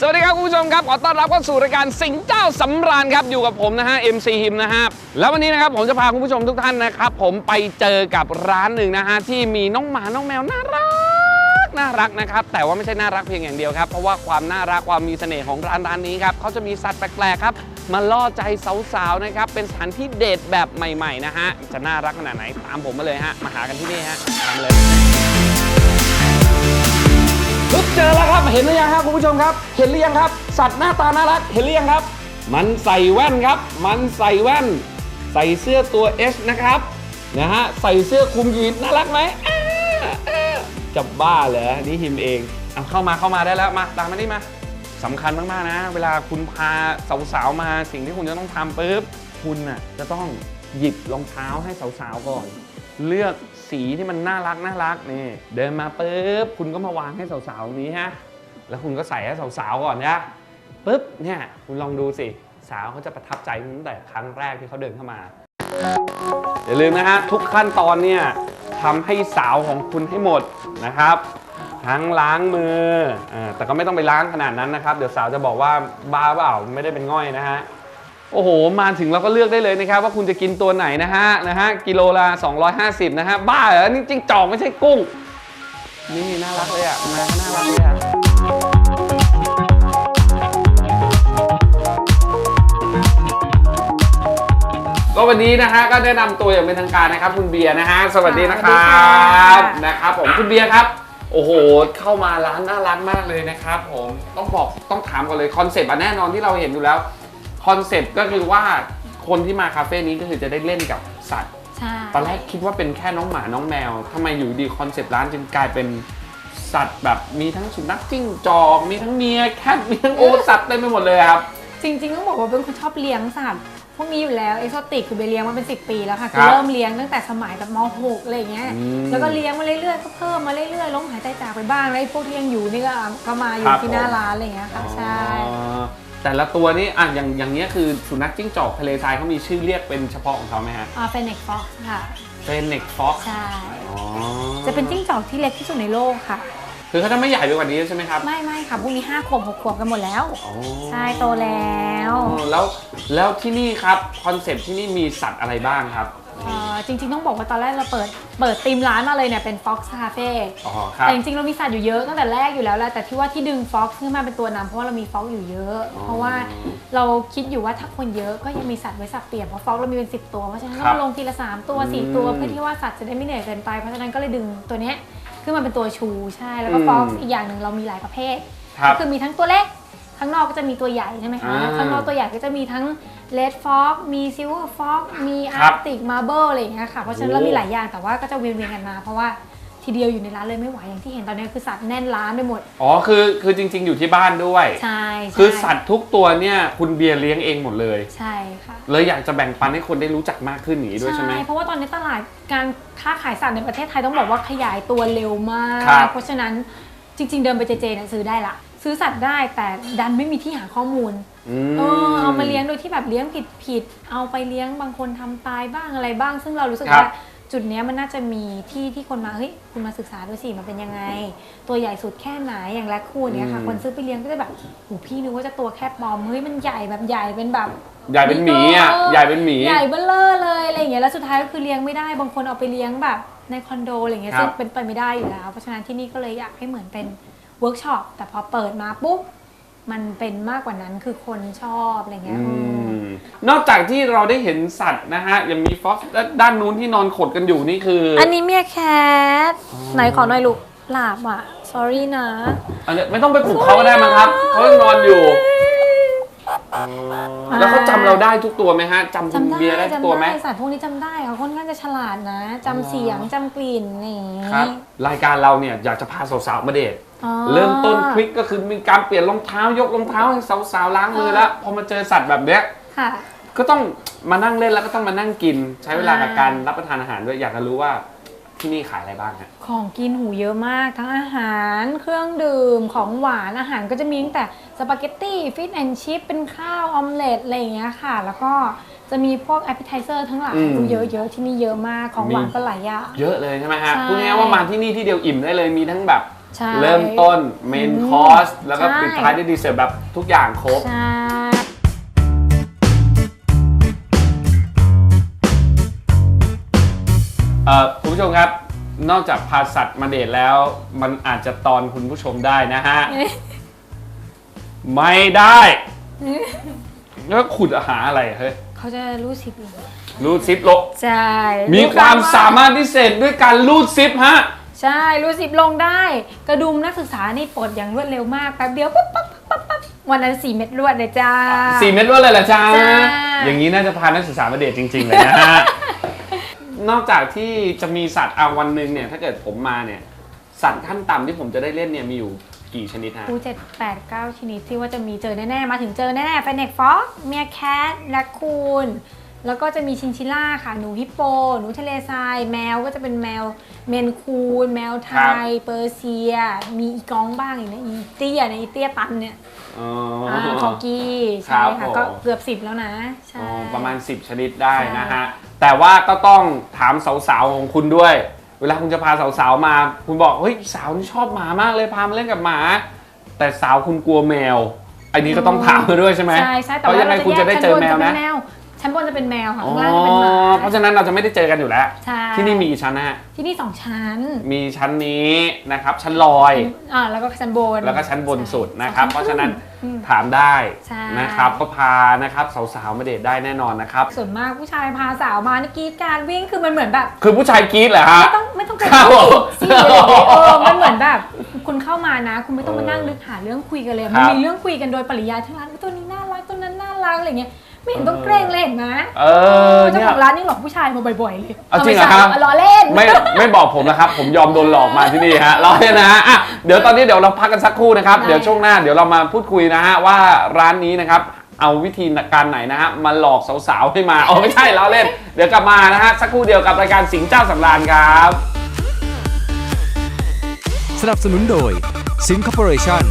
สวัสดีครับคุณผู้ชมครับขอต้อนรับเข้าสู่รายการสิงเจ้าสำราญครับอยู่กับผมนะฮะ MC ฮิมนะฮะแล้ววันนี้นะครับผมจะพาคุณผู้ชมทุกท่านนะครับผมไปเจอกับร้านหนึ่งนะฮะที่มีน้องหมาน้องแมวน่ารักน่ารักนะครับแต่ว่าไม่ใช่น่ารักเพียงอย่างเดียวครับเพราะว่าความน่ารักความมีเสน่ห์ของร้านร้านนี้ครับเขาจะมีสัตว์แปลกๆครับมาล่อใจสาวๆนะครับเป็นสถานที่เดทแบบใหม่ๆนะฮะจะน่ารักขนาดไหนตามผมมาเลยฮะมาหากันที่นี่ฮะตามเลย เห็นหรือยังครับคุณผู้ชมครับ เห็นหรือยังครับ สัตว์หน้าตาน่ารักเห็นหรือยังครับ มันใส่แว่นครับ มันใส่แว่น ใส่เสื้อตัว S นะครับนะฮะใส่เสื้อคลุมยีนน่ารักไหมจะบ้าเหรอนี่หิมเองเอาเข้ามาเข้ามาได้แล้วมาตามมานี่มาสำคัญมากๆนะ เวลาคุณพาสาวๆมาสิ่งที่คุณจะต้องทำปุ๊บคุณน่ะจะต้องหยิบรองเท้าให้สาวๆก่อน เลือกสีที่มันน่ารักน่ารักนี่เดินมาปุ๊บคุณก็มาวางให้สาวๆนี้ฮะ แล้วคุณก็ใส่ให้สาวๆก่อนนะปุ๊บเนี่ยคุณลองดูสิสาวเขาจะประทับใจคุณตั้งแต่ครั้งแรกที่เขาเดินเข้ามาอย่าลืมนะฮะทุกขั้นตอนเนี่ยทำให้สาวของคุณให้หมดนะครับ ทั้งล้างมืออแต่ก็ไม่ต้องไปล้างขนาดนั้นนะครับ เดี๋ยวสาวจะบอกว่าบ้าเปล่าไม่ได้เป็นง่อยนะฮะโอ้โห มาถึงเราก็เลือกได้เลยนะครับ ว่าคุณจะกินตัวไหนนะฮะนะฮะกิโลละ 250 นะฮะบ้าเหรอนี่จริงจอกไม่ใช่กุ้ง นี่น่ารักเลยอะมาน่ารักเลยอะ ก็วันนี้นะฮะก็แนะนำตัวอย่างเป็นทางการนะครับ คุณเบียร์นะฮะสวัสดีนะครัสวัสดีบค่ะ นะครับ ผมคุณเบียร์ครับ โอ้โห เข้ามาร้านน่ารักมากเลยนะครับผมต้องบอกต้องถามก่อนเลยคอนเซปต์อะแน่นอนที่เราเห็นอยู่แล้วคอนเซปต์ก็คือว่าคนที่มาคาเฟ่นี้ก็คือจะได้เล่นกับสัตว์ ใช่ตอนแรกคิดว่าเป็นแค่น้องหมาน้องแมวทำไมอยู่ดีคอนเซปต์ร้านจึงกลายเป็นสัตว์แบบมีทั้งสุนัขจิ้งจอก มีทั้งเมียแคทมีทั้งโอสัตว์เต็มไปหมดเลยครับ จริงๆต้องบอกว่าเป็นคนชอบเลี้ยงสัตว์ พวกนี้อยู่แล้วเอ็กโซติกคือไปเลี้ยงมาเป็น 10 ปีแล้วค่ะคคืรัอบเริ่มเลี้ยงตั้งแต่สมัยแบบม .6 อะไรอย่างเงี้ยอืมแล้วก็เลี้ยงมาเรื่อยๆก็เพิ่มมาเรื่อยๆล้มหายใจจากไปบ้างแล้วไอ้พวกที่ยังอยู่นี่ก็ก็มาอยู่ครับที่หน้าผม ร้านอะไรอย่างเงี้ยค่ะใช่ อ๋อแต่ละตัวนี่อะอย่างอย่างเนี้ยคือสุนัขจิ้งจอกทะเลทรายเขามีชื่อเรียกเป็นเฉพาะของเขาไหมฮะอ่าเฟนเน็กฟ็อกค่ะเฟนเน็กฟ็อกใช่อ๋อจะเป็นจิ้งจอกที่เล็กที่สุดในโลกค่ะ คือเขาจะไม่ใหญ่ไปกว่านี้ใช่ไหมครับ ไม่ไม่ค่ะพวกนี้ห้าขวบหกขวบกันหมดแล้วอ๋อใช่โตแล้วอ๋อแล้วแล้วที่นี่ครับคอนเซปต์ที่นี่มีสัตว์อะไรบ้างครับเอ่อจริงๆต้องบอกว่าตอนแรกเราเปิดเปิดธีมร้านมาเลยเนี่ยเป็น Fox Cafe อ๋อครับแต่จริงๆเรามีสัตว์อยู่เยอะตั้งแต่แรกอยู่แล้วแหละแต่ที่ว่าที่ดึงฟ็อกขึ้นมาเป็นตัวนำเพราะว่าเรามีฟ็อกอยู่เยอะอ๋อเพราะว่าเราคิดอยู่ว่าถ้าคนเยอะก็ยังมีสัตว์ไว้สับเปลี่ยนเพราะฟ็อกเรามีเป็น 10 ตัวเพราะฉะนั้นครับเราลงทีละ 3 ตัวอืม4ตัวเพื่อที่ว่าสัตว์จะได้ไม่เหนื่อยเกินไปเพราะฉะนั้นก็เลยดึงตัวเนี้ย ขึ้นมาเป็นตัวชูใช่ แล้วก็อืมฟ็อกอีกอย่างหนึ่งเรามีหลายประเภทครับก็คือมีทั้งตัวเล็ก ข้างนอกก็จะมีตัวใหญ่ใช่ไหมคะอ่าข้างนอกตัวใหญ่ก็จะมีทั้งเลดฟ็อกมีซิลเวอร์ฟ็อกมีอาครับร์ติกมาร์เบิลอะไรอย่างเงี้ยค่ะ เพราะฉะนั้นเราโอ้มีหลายอย่างแต่ว่าก็จะเวียนๆกันมาเพราะว่า ทีเดียวอยู่ในร้านเลยไม่ไหวอย่างที่เห็นตอนนี้คือสัตว์แน่นร้านไปหมด อ๋อคือคือจริง ๆ อยู่ที่บ้านด้วย ใช่ใช่คือสัตว์ทุกตัวเนี่ยคุณเบียร์เลี้ยงเองหมดเลย ใช่ค่ะเลยอยากจะแบ่งปันให้คนได้รู้จักมากขึ้นอย่างนี้ด้วยใช่ไหม เพราะว่าตอนนี้ตลาดการค้าขายสัตว์ในประเทศไทยต้องบอกว่าขยายตัวเร็วมาก ครับ เพราะฉะนั้นจริง ๆ เดินไปเจเจเนี่ยซื้อได้ละ ซื้อสัตว์ได้แต่ดันไม่มีที่หาข้อมูลมเออเอามาเลี้ยงโดยที่แบบเลี้ยงผิดผิดๆเอาไปเลี้ยงบางคนทำตายบ้างอะไรบ้าง ซึ่งเรารู้สึกครับ ว่า จุดเนี้ยมันน่าจะมีที่ที่คนมาเฮ้ยคุณมาศึกษาดูสิมันเป็นยังไง ตัวใหญ่สุดแค่ไหนอย่างแรคคูนเนี้ยค่ะอืมคนซื้อไปเลี้ยงก็จะแบบโหพี่นึกว่าจะตัวแค่ปลอมเฮ้ยมันใหญ่แบบใหญ่เป็นแบบใหญ่เป็นหมีอะเออใหญ่เป็นหมีใหญ่เบ้อเลอเลยอะไรอย่างเงี้ยแล้วสุดท้ายก็คือเลี้ยงไม่ได้บางคนเอาไปเลี้ยงแบบในคอนโดอะไรอย่างเงี้ยครับซึ่งเป็นไปไม่ได้อยู่แล้ว เพราะฉะนั้นที่นี่ก็เลยอยากให้เหมือนเป็นเวิร์กช็อปแต่พอเปิดมาปุ๊บ มันเป็นมากกว่านั้นคือคนชอบอะไรเงี้ยอือืมมนอกจากที่เราได้เห็นสัตว์นะฮะยังมีฟ็อกซ์ด้านนู้นที่นอนขดกันอยู่นี่คือออันนี้เมียแคทไหนขอหน่อยลูกหลาบอะ sorry นะอันนี้ไม่ต้องไปปลุกเขาก็ได้มั้งครับเขายังนอนอยู่ แล้วเขาจำเราได้ทุกตัวไหมฮะจำคุณจำได้เบียร์ได้ทุกจำตัวไหม ได้สัตว์พวกนี้จำได้เขาค่อนข้างจะฉลาดนะจำเสียงจำกลิ่นอะไรอย่างงี้ครับ รายการเราเนี่ยอยากจะพาสาวๆมาเดท อ๋อ เริ่มต้นคลิกก็คือมีการเปลี่ยนรองเท้ายกรองเท้าให้สาวๆล้างมือแล้ว พอมาเจอสัตว์แบบเนี้ยค่ะ ก็ต้องมานั่งเล่นแล้วก็ต้องมานั่งกิน ใช้เวลากับอ่าการรับประทานอาหารด้วยอยากจะรู้ว่า ที่นี่ขายอะไรบ้างฮะ ของกินหูเยอะมาก ทั้งอาหารเครื่องดื่มของหวานอาหารก็จะมีตั้งแต่สปาเกตตี้ฟิชแอนชิพเป็นข้าวออมเล็ตอะไรอย่างเงี้ยค่ะ แล้วก็จะมีพวกแอปเปิลไทเซอร์ทั้งหลายอืม ดูเยอะๆ ที่นี่เยอะมากของหวานมีก็หลายอย่าง เยอะเลยใช่ไหมฮะใช่พูดง่ายๆว่ามาที่นี่ที่เดียวอิ่มได้เลยมีทั้งแบบ ใช่เริ่มต้นเมนคอร์สแล้วก็ใช่ ปิดท้ายด้วยดีเซลแบบทุกอย่างครบ ใช่ เอ่อคุณ ผู้ชมครับ นอกจากพาสัตว์มาเดทแล้ว มันอาจจะตอนคุณผู้ชมได้นะฮะ ไม่ได้แล้วขุดอาหารอะไรเฮ้ยเขาจะรู้สิบเลยรูดซิปโลกใช่มีความสามารถพิเศษด้วยการรูดซิปฮะ ใช่รู้สิบลงได้ กระดุมนักศึกษานี่ปลดอย่างรวดเร็วมากแป๊บเดียวปั๊บปั๊บปั๊บปั๊บวันนั้นสี่เม็ดรวดเลยจ้าสี่เม็ดรวดเลยเหรอจ๊ะจ้า อย่างนี้น่าจะพานักศึกษามาเดทจริง ๆ เลยนะฮะ นอกจากที่จะมีสัตว์เอาวันหนึ่งเนี่ย ถ้าเกิดผมมาเนี่ย สัตว์ขั้นต่ำที่ผมจะได้เล่นเนี่ยมีอยู่กี่ชนิดฮะคูเจ็ดแปดเก้าชนิดที่ว่าจะมีเจอแน่ๆ มาถึงเจอแน่ๆแฟนเน็กฟ็อกเมียแคทแรคคูน แล้วก็จะมีชินชิล่าค่ะ หนูฮิปโป หนูทะเลทราย แมวก็จะเป็นแมวเมนคูน แมวไทย เปอร์เซีย มีอีกองบ้างอีกนะ อีเตี้ยเนี่ยอีเตี้ยตันเนี่ยอ๋ออ่าคอกี้ครัใช่บค่ะ ผม ก็เกือบสิบแล้วนะ ใช่ อ๋อประมาณ 10 ชนิดได้นะฮะ แต่ว่าก็ต้องถามสาวๆของคุณด้วย เวลาคุณจะพาสาวๆมา คุณบอกเฮ้ยสาวนี่ชอบหมามากเลยพามาเล่นกับหมา แต่สาวคุณกลัวแมว อันนี้ก็ต้องถามมาด้วยใช่ไหมใช่ใช่แต่เพราะว่ายังไงเราคุณจะจะแยได้กเจชั้นอบนแมวจะเป็นะนแมวชั้นบนจะเป็นแมวค่ะอ๋อข้างล่างจะเป็นหมาเพราะฉะนั้นเราจะไม่ได้เจอกันอยู่แล้วใช่ที่นี่มีกี่ชั้นนะฮะที่นี่สองชั้น มีชั้นนี้นะครับ ชั้นลอยอ่าแล้วก็ชั้นบนแล้วก็ชั้นบนสุดนะครับใช่เพราะฉะนั้นอืม ถามได้ใช่นะครับก็พานะครับสาวๆมาเดทได้แน่นอนนะครับส่วนมากผู้ชายพาสาวมานี่กรีดการวิ่งคือมันเหมือนแบบ คือผู้ชายกรี๊ดเหรอฮะไม่ต้องไม่ต้องไปครับผมสิอะไรอย่างเงี้ยเออมันเหมือนแบบ คุณเข้ามานะ คุณไม่ต้องมานั่งลึกหาเรื่องคุยกันเลยครัมันบมีเรื่องคุยกันโดยปริยายทั้งร้านตัวนี้น่ารักตัวนั้นน่ารักอะไรเงี้ย ไม่เห็นต้องเกรงเลยเห็นไหมเออเจ้าเนี่ยของร้านยังหลอกผู้ชายมาบ่อยๆเลยเอาจริงเหรอครับาไม่ใช่ล้อเล่น ไม่ไม่บอกผมนะครับ ผมยอมโดนหลอกมาที่นี่ฮะเราเนี่ยนะฮะอะเดี๋ยวตอนนี้เดี๋ยวเราพักกันสักครู่นะครับได้ เดี๋ยวช่วงหน้าเดี๋ยวเรามาพูดคุยนะฮะว่าร้านนี้นะครับเอาวิธีการไหนนะฮะมาหลอกสาวๆให้มาอ๋อไม่ใช่เราเล่น เดี๋ยวกลับมานะฮะสักครู่เดียวกับรายการสิงห์เจ้าสำราญครับ สนับสนุนโดย Sin Corporation